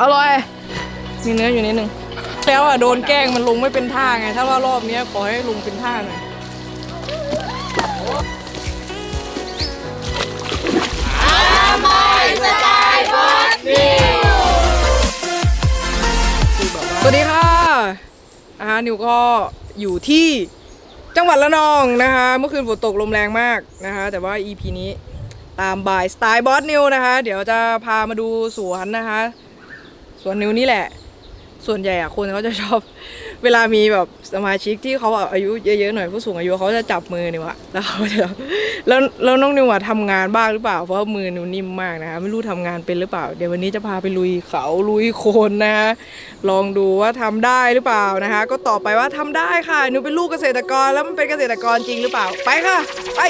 อร่อย มีเนื้ออยู่นิดนึง แล้วอะโดนแกล้งมันลงไม่เป็นท่าไง ถ้าว่ารอบเนี้ยขอให้ลงเป็นท่าหน่อยสวัสดีค่ะนะคะนิวก็อยู่ที่จังหวัดละนองนะคะ เมื่อคืนฝนตกลมแรงมากนะคะ แต่ว่า EP นี้ตามบายสไตล์บอสนิวนะคะ เดี๋ยวจะพามาดูสวนนะคะ สวนนิวนี่แหละ ส่วนใหญ่อะคนเขาจะชอบ เวลามีแบบสมาชิกที่เขาอายุเยอะๆหน่อยผู้สูงอายุเขาจะจับมือนิวอะแล้วเขาจะแล้วแล้วน้องนิวอะทำงานบ้างหรือเปล่า เพราะมือนิวนิ่มมากนะคะไม่รู้ทำงานเป็นหรือเปล่า เดี๋ยววันนี้จะพาไปลุยเขาลุยโคนนะคะลองดูว่าทำได้หรือเปล่านะคะ ก็ตอบไปว่าทำได้ค่ะนิวเป็นลูกเกษตรกรแล้วมันเป็นเกษตรกรจริงหรือเปล่าไปค่ะ ไป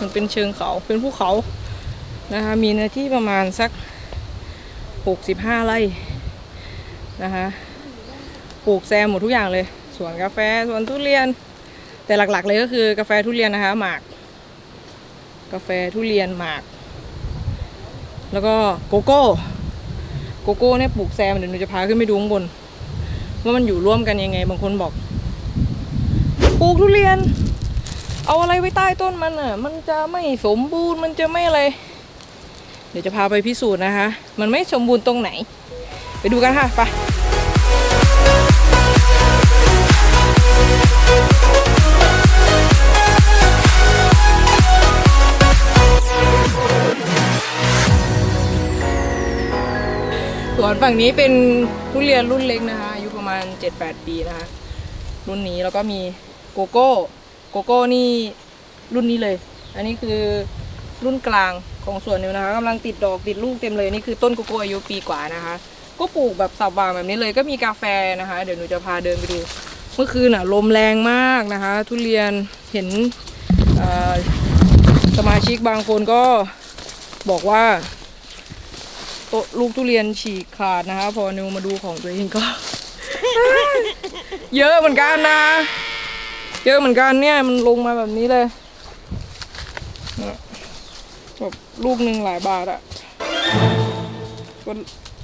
มันเป็นเชิงเขาเป็นภูเขานะคะมีเนื้อที่ประมาณสัก 65 ไร่นะคะปลูกแซมหมดทุกอย่างเลยสวนกาแฟสวนทุเรียน แต่หลักๆเลยก็คือกาแฟทุเรียนนะคะหมาก กาแฟทุเรียนหมาก แล้วก็โกโก้โกโก้เนี่ยปลูกแซมเดี๋ยวหนูจะพาขึ้นไปดูข้างบน ว่ามันอยู่ร่วมกันยังไง บางคนบอกปลูกทุเรียน เอาอะไรไว้ใต้ต้นมันอะ มันจะไม่สมบูรณ์มันจะไม่อะไร เดี๋ยวจะพาไปพิสูจน์นะคะ มันไม่สมบูรณ์ตรงไหน ไปดูกันค่ะไปสวนฝั่งนี้เป็นทุเรียนรุ่นเล็กนะคะอายุประมาณ 7-8 ปีนะคะ รุ่นนี้แล้วก็มีโกโก้ โกโก้นี่รุ่นนี้เลย อันนี้คือรุ่นกลางของสวนนิวนะคะกำลังติดดอกติดลูกเต็มเลยนี่คือต้นโกโก้อายุปีกว่านะคะ ก็ปลูกแบบสับวางแบบนี้เลยก็มีกาแฟนะคะ เดี๋ยวหนูจะพาเดินไปดู เมื่อคืนอะลมแรงมากนะคะ ทุเรียนเห็นสมาชิกบางคนก็บอกว่าโตลูกทุเรียนฉีกขาดนะคะ พอนิวมาดูของตัวเองก็ เยอะเหมือนกันนะ เยอะเหมือนกันเนี่ยมันลงมาแบบนี้เลยแบบลูกหนึ่งหลายบาทอะก็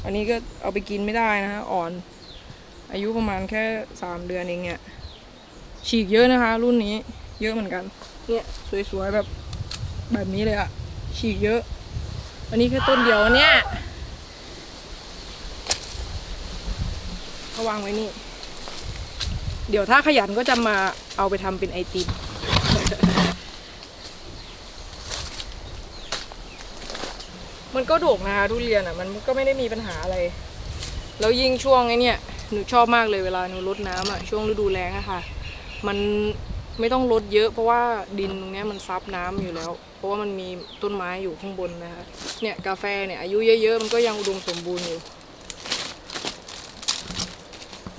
อันนี้ก็เอาไปกินไม่ได้นะฮะอ่อน อายุประมาณแค่สามเดือนเองเนี่ยฉีกเยอะนะคะ รุ่นนี้เยอะเหมือนกัน เนี่ยสวยๆแบบแบบนี้เลยอะฉีกเยอะ อันนี้แค่ต้นเดียวเนี่ยเขาวางไว้นี่ เดี๋ยวถ้าขยันก็จะมาเอาไปทำเป็นไอติมมันก็ดกนะคะทุเรียนอะมันก็ไม่ได้มีปัญหาอะไร แล้วยิ่งช่วงไอ้เนี่ยหนูชอบมากเลยเวลาหนูรดน้ำอะช่วงฤดูแล้งอะค่ะ มันไม่ต้องรดเยอะเพราะว่าดินตรงเนี้ยมันซับน้ำอยู่แล้ว เพราะว่ามันมีต้นไม้อยู่ข้างบนนะคะเนี่ยกาแฟเนี่ยอายุเยอะๆมันก็ยังอุดมสมบูรณ์อยู่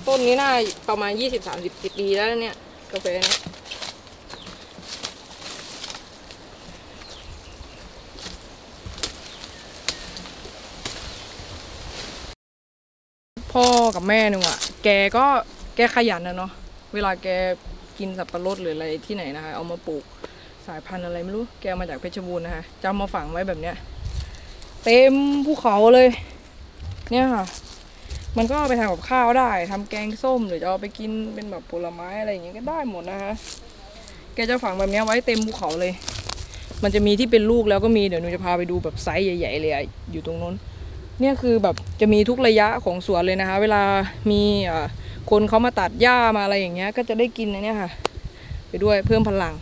ต้นนี้น่าประมาณยี่สิบสามสิบปีแล้วเนี่ยกาแฟเนี่ยพ่อกับแม่หนูอะ แกก็แกขยันนะเนาะ เวลาแกกินสับปะรดหรืออะไรที่ไหนนะคะ เอามาปลูกสายพันธุ์อะไรไม่รู้ แกมาจากเพชรบูรณ์นะคะจะมาฝังไว้แบบเนี้ย เต็มภูเขาเลย เนี่ยค่ะ มันก็เอาไปทำกับข้าวได้ทำแกงส้มหรือจะเอาไปกินเป็นแบบผลไม้อะไรอย่างเงี้ยก็ได้หมดนะคะแกจะฝังแบบเนี้ยไว้เต็มภูเขาเลย มันจะมีที่เป็นลูกแล้วก็มีเดี๋ยวหนูจะพาไปดูแบบไซส์ใหญ่ ๆ เลยอะอยู่ตรงนู้นเนี่ยคือแบบจะมีทุกระยะของสวนเลยนะคะ เวลามีคนเขามาตัดหญ้ามาอะไรอย่างเงี้ย ก็จะได้กินนะเนี่ยค่ะ ไปด้วยเพิ่มพลัง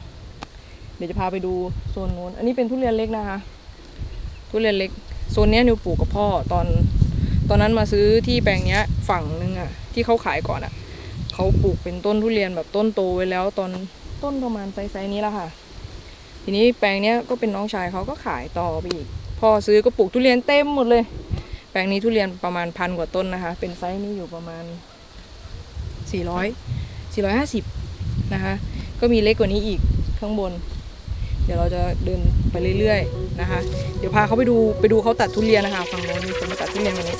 เดี๋ยวจะพาไปดูโซนนู้น อันนี้เป็นทุเรียนเล็กนะคะ ทุเรียนเล็กโซนเนี้ยนิวปลูกกับพ่อตอน ตอนนั้นมาซื้อที่แปลงเนี้ยฝั่งนึงอะที่เขาขายก่อนอะเขาปลูกเป็นต้นทุเรียนแบบต้นโตไว้แล้ว ตอนต้นประมาณไซส์นี้แหละค่ะ ทีนี้แปลงเนี้ยก็เป็นน้องชายเขาก็ขายต่อไปอีกพ่อซื้อก็ปลูกทุเรียนเต็มหมดเลย แปลงนี้ทุเรียนประมาณพันกว่าต้นนะคะ เป็นไซส์นี้อยู่ประมาณ 400 450 นะคะ ก็มีเล็กกว่านี้อีกข้างบน เดี๋ยวเราจะเดินไปเรื่อยๆนะคะ เดี๋ยวพาเขาไปดูไปดูเขาตัดทุเรียนนะคะฝั่งโน้นมีคนมาตัดทุเรียนวันนี้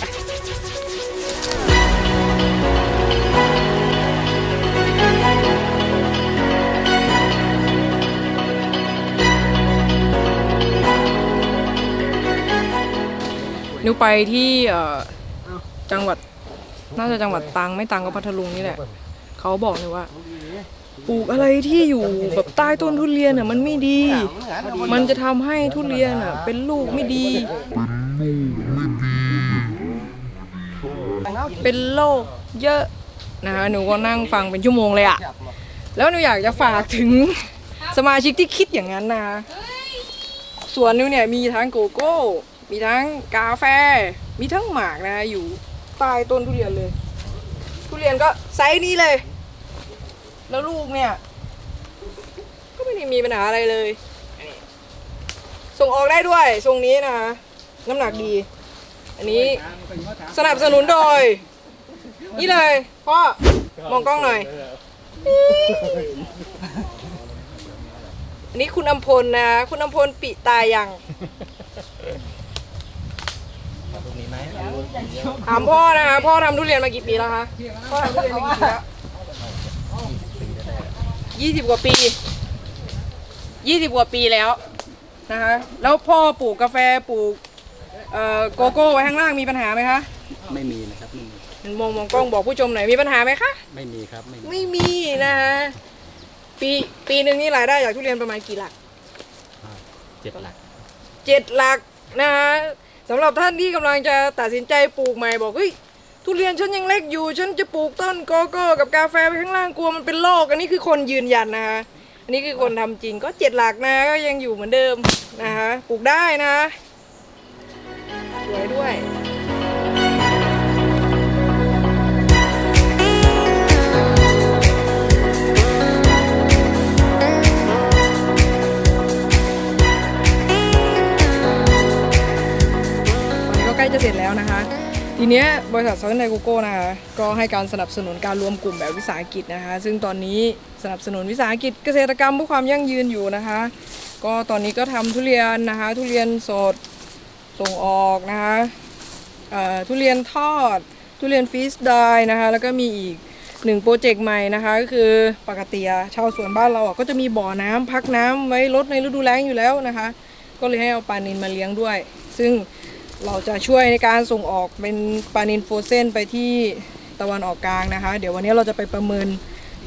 นิวไปที่จังหวัดน่าจะจังหวัดตังไม่ตังก็พัทลุงนี่แหละเขาบอกเลยว่า ปลูกอะไรที่อยู่แบบใต้ต้นทุเรียนอะมันไม่ดี มันจะทำให้ทุเรียนอะเป็นลูกไม่ดี เป็นโรคเยอะนะคะหนูก็นั่งฟังเป็นชั่วโมงเลยอะ แล้วหนูอยากจะฝากถึงสมาชิกที่คิดอย่างนั้นนะคะสวนหนูเนี่ยมีทั้งโกโก้ มีทั้งกาแฟ มีทั้งหมากนะอยู่ใต้ต้นทุเรียนเลย ทุเรียนก็ไซส์นี้เลย แล้วลูกเนี่ย ก็ไม่ได้มีปัญหาอะไรเลยนี่ส่งออกได้ด้วยทรงนี้นะคะน้ำหนักดี อันนี้สนับสนุนโดย นี่เลยพ่อมองกล้องหน่อย อันนี้คุณอำพลนะ คุณอำพลปิตายังถามพ่อนะคะพ่อทำทุเรียนมากี่ปีแล้วคะพ่อทำทุเรียนมากี่ปีแล้ว ยี่สิบกว่าปียี่สิบกว่าปีแล้วนะคะแล้วพ่อปลูกกาแฟปลูกเอ่อโกโก้ไว้ข้างล่างมีปัญหาไหมคะไม่มีนะครับไม่มีมันมองมองกล้องบอกผู้ชมหน่อยมีปัญหาไหมคะไม่มีครับไม่มีไม่มีนะคะปีปีหนึ่งนี่รายได้จากทุเรียนประมาณกี่หลักเจ็ดหลักเจ็ดหลักนะคะสำหรับท่านที่กำลังจะตัดสินใจปลูกใหม่บอกเฮ้ย ทุเรียนฉันยังเล็กอยู่ ฉันจะปลูกต้นโกโก้กับกาแฟไปข้างล่างกลัวมันเป็นโรคอันนี้คือคนยืนยันนะคะอันนี้คือคนทำจริงก็เจ็ดหลักนะก็ยังอยู่เหมือนเดิมนะคะปลูกได้นะสวยด้วยตอนนี้ก็ใกล้จะเสร็จแล้วนะคะ ทีเนี้ยบริษัทซันไดโกโก้นะคะก็ให้การสนับสนุนการรวมกลุ่มแบบวิสาหกิจนะคะ ซึ่งตอนนี้สนับสนุนวิสาหกิจเกษตรกรรมเพื่อความยั่งยืนอยู่นะคะ ก็ตอนนี้ก็ทำทุเรียนนะคะ ทุเรียนสดส่งออกนะคะทุเรียนทอด ทุเรียนฟีสไดร์นะคะ แล้วก็มีอีกหนึ่งโปรเจกต์ใหม่นะคะ ก็คือปกติชาวสวนบ้านเราอะก็จะมีบ่อน้ำพักน้ำไว้ลดในฤดูแล้งอยู่แล้วนะคะ ก็เลยให้เอาปลานินมาเลี้ยงด้วย ซึ่ง เราจะช่วยในการส่งออกเป็นปลานินโฟรเซนไปที่ตะวันออกกลางนะคะ เดี๋ยววันนี้เราจะไปประเมิน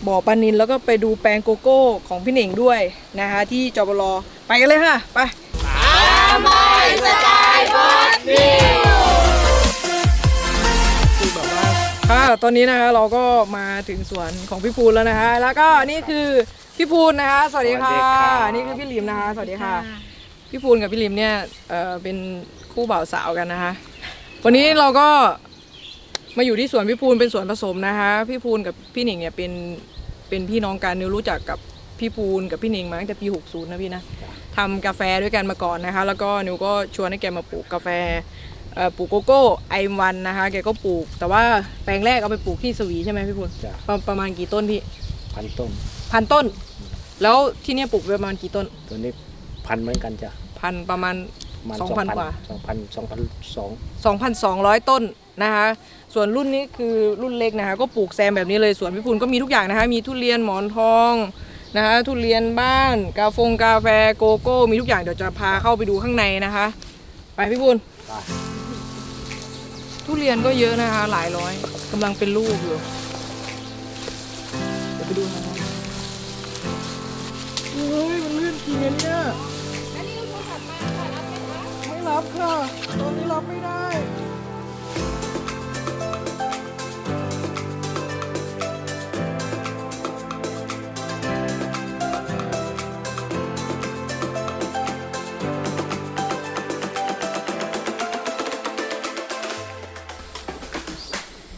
บ่อปลานินแล้วก็ไปดูแปลงโกโก้ของพี่เหน่งด้วยนะคะ ที่จบลไปกันเลยค่ะ ไปค่ะตอนนี้นะคะเราก็มาถึงสวนของพี่พูนแล้วนะคะ แล้วก็นี่คือพี่พูนนะคะ สวัสดีค่ะ นี่คือพี่หลิมนะคะ สวัสดีค่ะ พี่พูนกับพี่ลิมเนี่ยเอ่อเป็น คู่บ่าวสาวกันนะคะ วันนี้เราก็มาอยู่ที่สวนพี่พูนเป็นสวนผสมนะคะ พี่พูนกับพี่หนิงเนี่ยเป็นเป็นพี่น้องกันนิวรู้จักกับพี่พูนกับพี่หนิงมาตั้งแต่ปี 60 นะพี่นะทำกาแฟด้วยกันมาก่อนนะคะ แล้วก็นิวก็ชวนให้แกมาปลูกกาแฟเอ่อปลูกโกโก้ไอวันนะคะ แกก็ปลูก แต่ว่าแปลงแรกเอาไปปลูกที่สวีใช่ไหมพี่พูนจ้ะประประมาณกี่ต้นพี่พันต้นพันต้น แล้วที่เนี่ยปลูกไปประมาณกี่ต้นตัวนี้พันเหมือนกันจ้ะพันประมาณ ประมาณสองพันกว่า สองพันสองพันสอง2,200 ต้นนะคะ ส่วนรุ่นนี้คือรุ่นเล็กนะคะ ก็ปลูกแซมแบบนี้เลยส่วนพี่พูนก็มีทุกอย่างนะคะ มีทุเรียนหมอนทองนะคะทุเรียนบ้าน กาฟงกาแฟโกโก้ มีทุกอย่างเดี๋ยวจะพาเข้าไปดูข้างในนะคะ ไปพี่พูนได้ทุเรียนก็เยอะนะคะ หลายร้อยกำลังเป็นลูกอยู่เดี๋ยวไปดูนะคะเฮ้ยมันเลื่อนจริงอะเนี่ยไม่ รับค่ะ ตอนนี้รับไม่ได้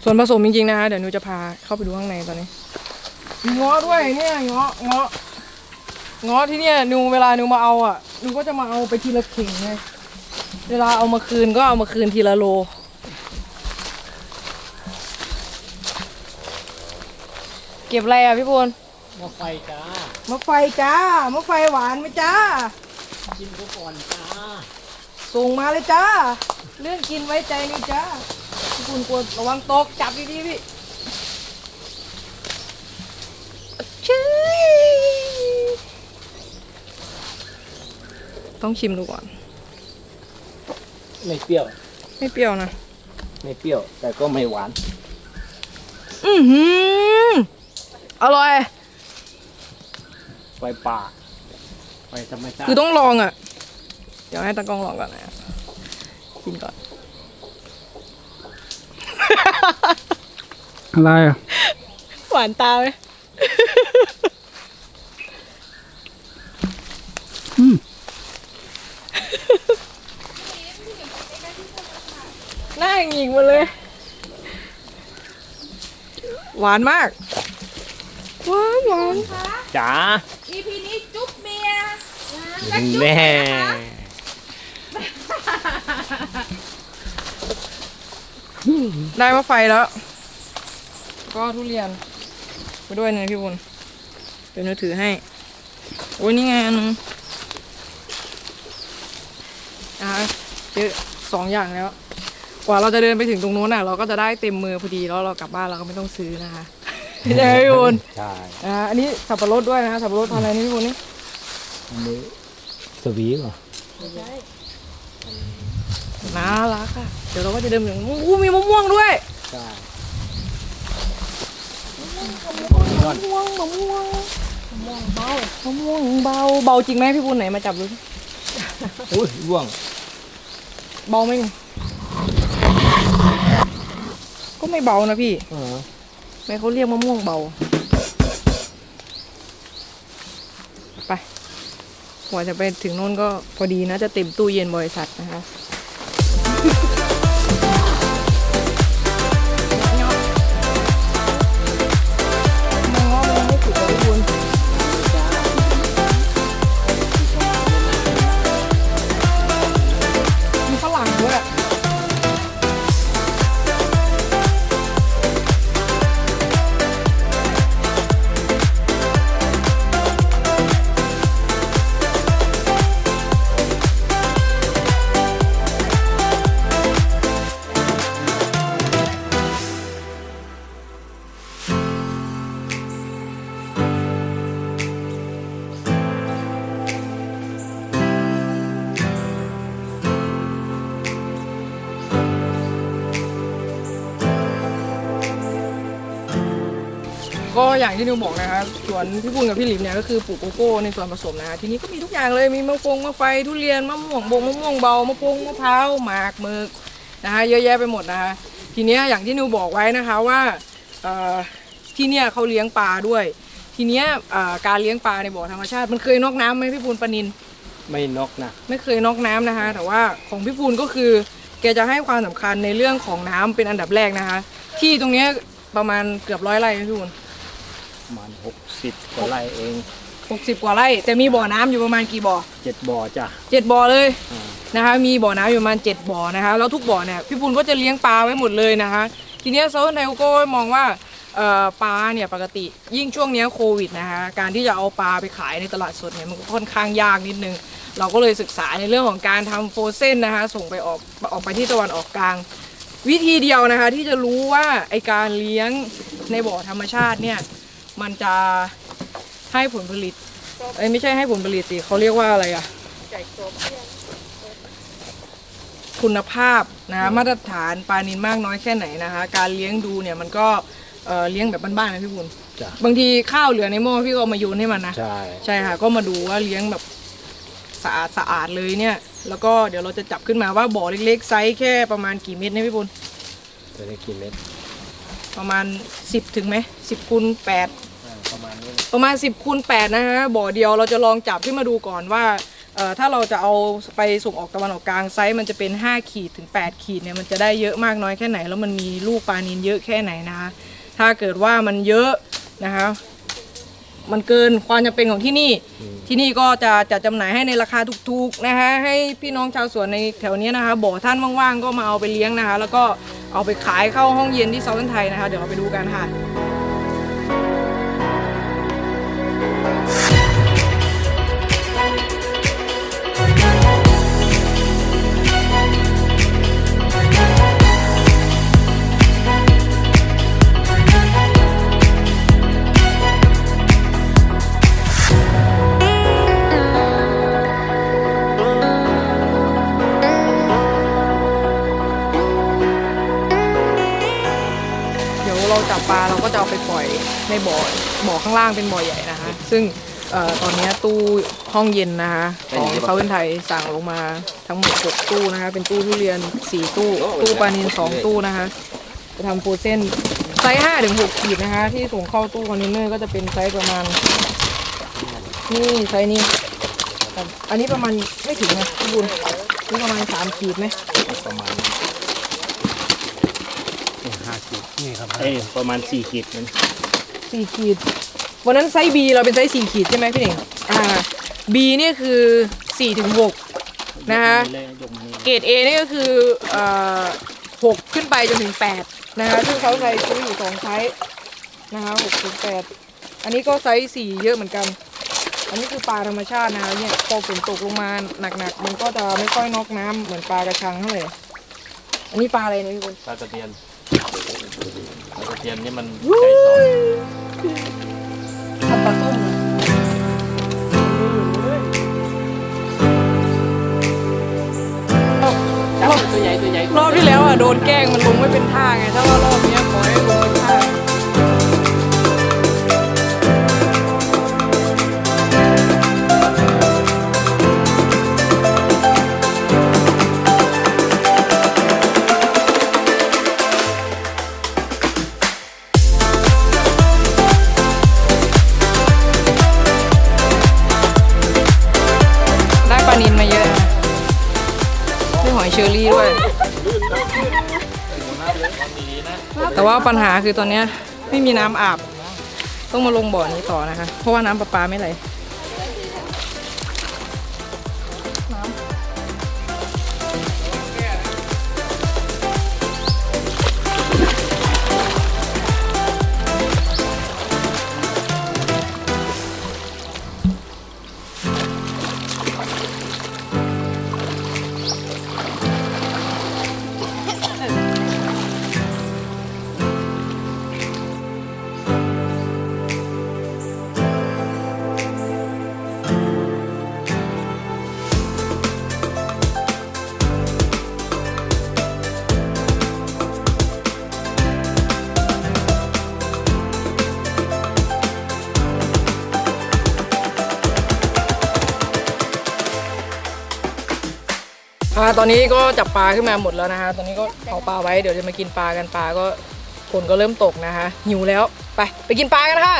ส่วนผสมจริงๆนะคะ เดี๋ยวหนูจะพาเข้าไปดูข้างในตอนนี้มีเงาะด้วยเนี่ยเงาะเงาะเงาะที่เนี่ยหนูเวลาหนูมาเอาอะหนูก็จะมาเอาไปทีละเข่งไง เวลาเอามาคืนก็เอามาคืนทีละโล เก็บอะไรอะพี่พลมาไฟจ้ามะไฟจ้ามะไฟหวานไหมจ้ากินทุกคนจ้าส่งมาเลยจ้า เรื่องกินไว้ใจนี่จ้าพี่คุณกลัวระวังตกจับดีๆพี่ชี้ต้องชิมดูก่อน ไม่เปรี้ยว ไม่เปรี้ยวนะ ไม่เปรี้ยว แต่ก็ไม่หวาน อือหือ อร่อยไฟป่าไฟธรรมชาติคือต้องลองอะ เดี๋ยวให้ตากล้องลองก่อนนะ กินก่อน อะไรอะ หวานตาไหม อืม หน้าหงิกห มาเลย หวานมากหวานหวานจ๋า EP นี้จุ๊บเมียนะแน่ ได้มาไฟแล้ว ก็ทุเรียน ไปด้วยนะพี่บุญเดี๋ยวหนูถือให้ โอ้ยนี่ไงอันนึงอะเจอสองอย่างแล้ว กว่าเราจะเดินไปถึงตรงนู้นน่ะ เราก็จะได้เต็มมือพอดีแล้วเรากลับบ้านเราก็ไม่ต้องซื้อนะคะใช่ไหมพี่บุญใช่อ่าอันนี้สับปะรดด้วยนะสับปะรดทำอะไรนี่พี่บุญนี่อันนี้สวีเหรอน่ารักค่ะเดี๋ยวเราก็จะเดินไปถึงอู้มีมะม่วงด้วยใช่มะม่วงมะม่วงมะม่วงเบามะม่วงเบาเบาจริงไหมพี่บุญไหนมาจับดูสิอุ้ยร่วง เบาไหมนี่ก็ ไม่เบานะพี่เออไม่เขาเรียกมะม่วงเบา ไปกว่าจะไปถึงโน่นก็พอดีนะ จะเต็มตู้เย็นบริษัทนะคะ ก็อย่างที่นิวบอกนะคะสวนพี่บุญกับพี่หลิมเนี่ยก็คือปลูกโกโก้ในส่วนผสมนะทีนี้ก็มีทุกอย่างเลยมีมะฟงมะไฟทุเรียนมะม่วงบงมะม่วงเบามะพร้งมะพร้าวหมากเมือกนะคะเยอะแยะไปหมดนะคะทีนี้อย่างที่นิวบอกไว้นะคะว่าที่เนี่ยเขาเลี้ยงปลาด้วย ทีเนี้ยการเลี้ยงปลาในบ่อธรรมชาติมันเคยนอกน้ำไหมพี่ปูนปานินไม่นกนะไม่เคยนอกน้ำนะคะ แต่ว่าของพี่ปูนก็คือแกจะให้ความสำคัญในเรื่องของน้ำเป็นอันดับแรกนะคะ ที่ตรงนี้ประมาณเกือบร้อยไร่พี่ปูน ประมาณหกสิบกว่าไร่เองหกสิบกว่าไร่ แต่มีบ่อน้ำอยู่ประมาณกี่บ่อเจ็ดบ่อจ้ะเจ็ดบ่อเลยอ่านะคะมีบ่อน้ำอยู่ประมาณเจ็ดบ่อนะคะแล้วทุกบ่อเนี่ยพี่ปูนก็จะเลี้ยงปลาไว้หมดเลยนะคะทีเนี้ยเซอร์ไนก็มองว่าเอ่อปลาเนี่ยปกติยิ่งช่วงเนี้ยโควิดนะคะการที่จะเอาปลาไปขายในตลาดสดเนี่ยมันก็ค่อนข้างยากนิดนึง เราก็เลยศึกษาในเรื่องของการทำโฟรเซนนะคะส่งไปออกออกไปที่ตะวันออกกลาง วิธีเดียวนะคะที่จะรู้ว่าไอการเลี้ยงในบ่อธรรมชาติเนี่ย มันจะให้ผลผลิต เอ้ยไม่ใช่ให้ผลผลิตสิเขาเรียกว่าอะไรอะคุณภาพนะคะมาตรฐานปลานินมากน้อยแค่ไหนนะคะ การเลี้ยงดูเนี่ยมันก็เอ่อเลี้ยงแบบบ้านๆนะพี่บุญจ้ะบางทีข้าวเหลือในหม้อพี่ก็เอามาโยนให้มันนะ ใช่ ใช่ค่ะก็มาดูว่าเลี้ยงแบบสะอาดสะอาดเลยเนี่ย แล้วก็เดี๋ยวเราจะจับขึ้นมาว่าบ่อเล็กๆไซส์แค่ประมาณกี่เม็ดเนี่ยพี่บุญจะได้กี่เม็ดประมาณ 10 ถึงไหม10คูณ8อ่า ประมาณนี้ประมาณ 10คูณ8นะฮะบ่อเดียวเราจะลองจับขึ้นมาดูก่อนว่าเอ่อถ้าเราจะเอาไปส่งออกตะวันออกกลางไซส์มันจะเป็น 5 ขีดถึง 8 ขีดเนี่ยมันจะได้เยอะมากน้อยแค่ไหน แล้วมันมีลูกปลานินเยอะแค่ไหนนะคะถ้าเกิดว่ามันเยอะนะคะ มันเกินความจำเป็นของที่นี่ ที่นี่ก็จะจะจำหน่ายให้ในราคาถูกๆนะคะ ให้พี่น้องชาวสวนในแถวเนี้ยนะคะ บ่อท่านว่างๆก็มาเอาไปเลี้ยงนะคะ แล้วก็เอาไปขายเข้าห้องเย็นที่เซาท์ไทยนะคะ เดี๋ยวเราไปดูกันค่ะ ปลาเราก็จะเอาไปปล่อยในบ่อบ่อข้างล่างเป็นบ่อใหญ่นะคะ ซึ่งเอ่อตอนนี้ตู้ห้องเย็นนะคะของเซาท์ไทยสั่งลงมาทั้งหมด 6 ตู้นะคะ เป็นตู้ทุเรียน 4 ตู้ ตู้ปลานิน2 ตู้นะคะจะทำโปรเซนไซส์5ถึง6ขีดนะคะ ที่ส่งเข้าตู้คอนเทนเนอร์ก็จะเป็นไซส์ประมาณ นี่ไซส์นี้แต่อันนี้ประมาณไม่ถึงนะพี่บุญนี่ประมาณ 3 ขีดไหมประมาณ ห้าสิบนี่ครับเอ้ยประมาณสี่ขีดนั้นสี่ขีด วันนั้นไซส์ B เราเป็นไซส์สี่ขีดใช่ไหมพี่เน่งอ่า B นี่คือ4ถึง6นะคะยกมาเลยยกมาเลยเกรด A นี่ก็คือเอ่อหกขึ้นไปจนถึง8นะคะซึ่งเขาใช้ซื้ออยู่สองไซส์นะคะ6ถึง8อันนี้ก็ไซส์4เยอะเหมือนกัน อันนี้คือปลาธรรมชาตินะคะเนี่ยพอฝนตกลงมาหนักๆ มันก็จะไม่ค่อยน็อกน้ำเหมือนปลากระชังเท่าไหร่อันนี้ปลาอะไรเนี่ยพี่บุญปลาตะเพียน ปลาตะเพียนนี่มันไก่สอนทำปลาส้มนะรอบตัวใหญ่ตัวใหญ่รอบที่แล้วอะโดนแกล้งมันลงไม่เป็นท่าไงถ้าว่ารอบเนี้ย เชอรี่ด้วย แต่ว่าปัญหาคือตอนเนี้ยไม่มีน้ำอาบ ต้องมาลงบ่อนี้ต่อนะคะ เพราะว่าน้ำประปาไม่ไหล ตอนนี้ก็จับปลาขึ้นมาหมดแล้วนะคะ ตอนนี้ก็เผาปลาไว้เดี๋ยวจะมากินปลากันปลาก็ฝนก็เริ่มตกนะคะหิวแล้วไปไปกินปลากันค่ะ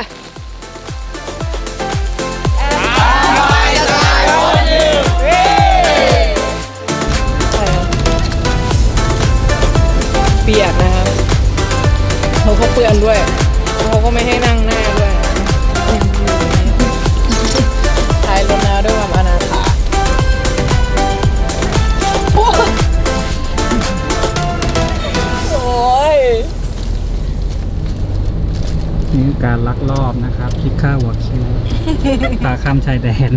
ามชายแดน